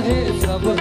मुसीबत है सब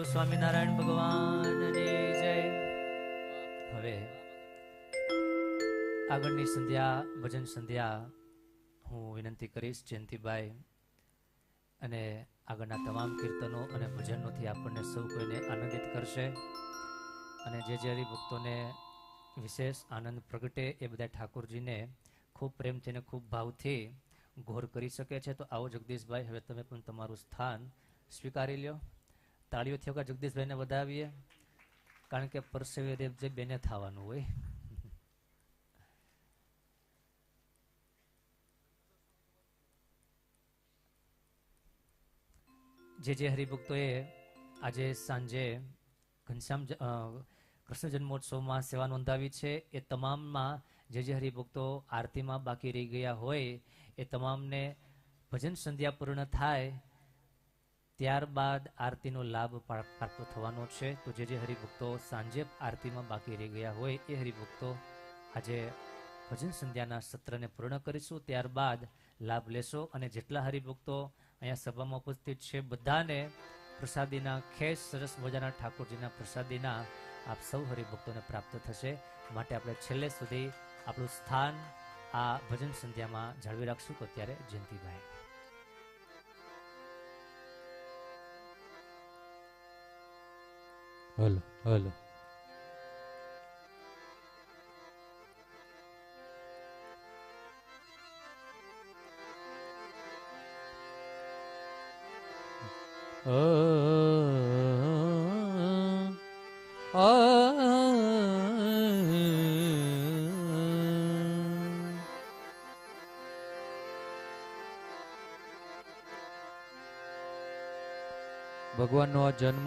બોલો સ્વામિનારાયણ ભગવાનની જય. હવે આગળની સંધ્યા, ભજન સંધ્યા હું વિનંતી કરીશ જયંતિભાઈ અને આગળના તમામ કીર્તનો અને ભજનોથી આપણને સૌ કોઈને આનંદિત કરશે. અને જે જે ભક્તોને વિશેષ આનંદ પ્રગટે એ બધા ઠાકોરજીને ખૂબ પ્રેમથી અને ખૂબ ભાવથી ઘોર કરી શકે છે. તો આવો જગદીશભાઈ, હવે તમે પણ તમારું સ્થાન સ્વીકારી લ્યો. તાળીઓથી વખત જગદીશભાઈને વધાવીએ? કારણ કે પરસેવે રેપ જે બેને થવાનું હોય. જે જે હરિભક્તોએ આજે સાંજે ઘનશ્યામ કૃષ્ણ જન્મોત્સવમાં સેવા નોંધાવી છે, એ તમામમાં જે જે હરિભક્તો આરતીમાં બાકી રહી ગયા હોય, એ તમામને ભજન સંધ્યા પૂર્ણ થાય ત્યારબાદ આરતીનો લાભ પ્રાપ્ત થવાનો છે. તો જે જે હરિભક્તો સાંજે આરતીમાં બાકી રહી ગયા હોય એ હરિભક્તો આજે ભજન સંધ્યાના સત્રને પૂર્ણ કરીશું. ત્યારબાદ લાભ લેશો અને જેટલા હરિભક્તો અહીંયા સભામાં ઉપસ્થિત છે, બધાને પ્રસાદીના ખેસ સરસ મજાના ઠાકોરજીના પ્રસાદીના આપ સૌ હરિભક્તોને પ્રાપ્ત થશે. માટે આપણે છેલ્લે સુધી આપણું સ્થાન આ ભજન સંધ્યામાં જાળવી રાખશું. તો ત્યારે જયંતિભાઈ. હલો હલો ભગવાનનો આ જન્મ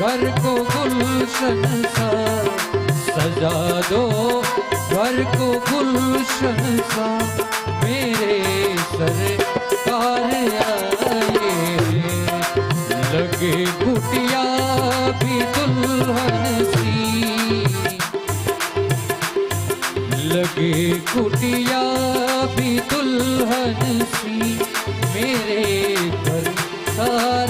घर को गुलशन सा सजा दो घर को गुलशन सा मेरे सरकार आए लगे कुटिया भी दुल्हन सी लगे कुटिया भी दुल्हन सी मेरे घर सार